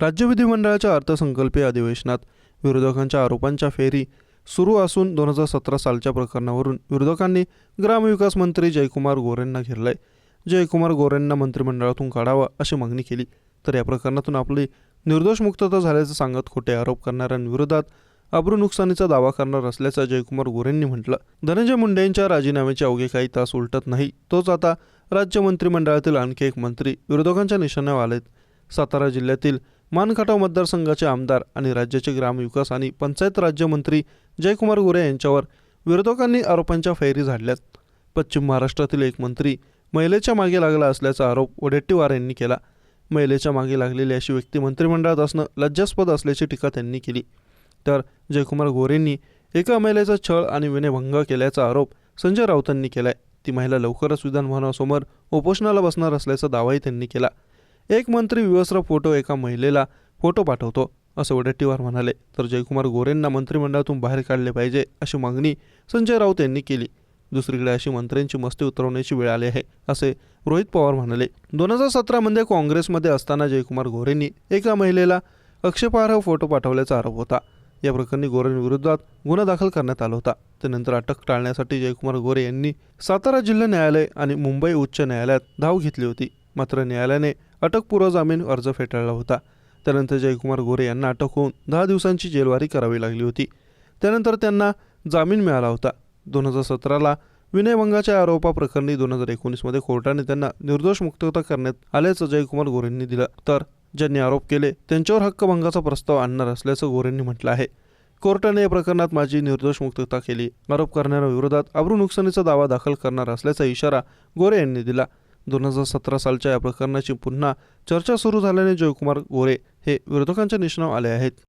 राज्य विधिमंडळाच्या अर्थसंकल्पीय अधिवेशनात विरोधकांच्या आरोपांच्या फेरी सुरू असून दोन हजार सतरा सालच्या प्रकरणावरून विरोधकांनी ग्रामविकास मंत्री जयकुमार गोरेंना घेरलंय. जयकुमार गोरेंना मंत्रिमंडळातून काढावा अशी मागणी केली. तर या प्रकरणातून आपली निर्दोष मुक्तता झाल्याचं सांगत खोटे आरोप करणाऱ्यांविरोधात अब्रू नुकसानीचा दावा करणार असल्याचं जयकुमार गोरेंनी म्हटलं. धनंजय मुंडे यांच्या राजीनाम्याचे अवघे काही तास उलटत नाही. तोच आता राज्य मंत्रिमंडळातील आणखी एक मंत्री विरोधकांच्या निशाण्यावर आलेत. सातारा जिल्ह्यातील मानखटाव मतदारसंघाचे आमदार आणि राज्याचे ग्रामविकास आणि पंचायत राज्यमंत्री जयकुमार गोरे यांच्यावर विरोधकांनी आरोपांच्या फैरी झाडल्यात. पश्चिम महाराष्ट्रातील एक मंत्री महिलेच्या मागे लागला असल्याचा आरोप वडेट्टीवार यांनी केला. महिलेच्या मागे लागलेली अशी व्यक्ती मंत्रिमंडळात असणं लज्जास्पद असल्याची टीका त्यांनी केली. तर जयकुमार गोरेंनी एका महिलेचा छळ आणि विनयभंग केल्याचा आरोप संजय राऊतांनी केलाय. ती महिला लवकरच विधानभवनासमोर उपोषणाला बसणार असल्याचा दावाही त्यांनी केला. एक मंत्री विवस्त्र फोटो एका महिलेला फोटो पाठवतो असं वडेट्टीवार म्हणाले. तर जयकुमार गोरेंना मंत्रिमंडळातून बाहेर काढले पाहिजे अशी मागणी संजय राऊत यांनी केली. दुसरीकडे अशी मंत्र्यांची मस्ती उतरवण्याची वेळ आली आहे असे रोहित पवार म्हणाले. दोन हजार सतरामध्ये काँग्रेसमध्ये असताना जयकुमार गोरेंनी एका महिलेला अक्षेपार्ह फोटो पाठवल्याचा आरोप होता. या प्रकरणी गोरेंविरोधात गुन्हा दाखल करण्यात आला होता. त्यानंतर अटक टाळण्यासाठी जयकुमार गोरे यांनी सातारा जिल्हा न्यायालय आणि मुंबई उच्च न्यायालयात धाव घेतली होती. मात्र न्यायालयाने अटकपूर्व जामीन अर्ज फेटाळला होता. त्यानंतर जयकुमार गोरे यांना अटक होऊन दहा दिवसांची जेलवारी करावी लागली होती. त्यानंतर त्यांना जामीन मिळाला होता. दोन हजार सतराला विनयभंगाच्या आरोपाप्रकरणी दोन हजार एकोणीसमध्ये कोर्टाने त्यांना निर्दोष मुक्तता करण्यात आल्याचं जयकुमार गोरेंनी दिलं. तर ज्यांनी आरोप केले त्यांच्यावर हक्कभंगाचा प्रस्ताव आणणार असल्याचं गोरेंनी म्हटलं आहे. कोर्टाने या प्रकरणात माझी निर्दोष मुक्तता केली. आरोप करणाऱ्या विरोधात अब्रू नुकसानीचा दावा दाखल करणार असल्याचा इशारा गोरे यांनी दिला. दोन हजार सतरा सालच्या या प्रकरणाची पुन्हा चर्चा सुरू झाल्याने जयकुमार गोरे हे विरोधकांच्या निशाणावर आले आहेत.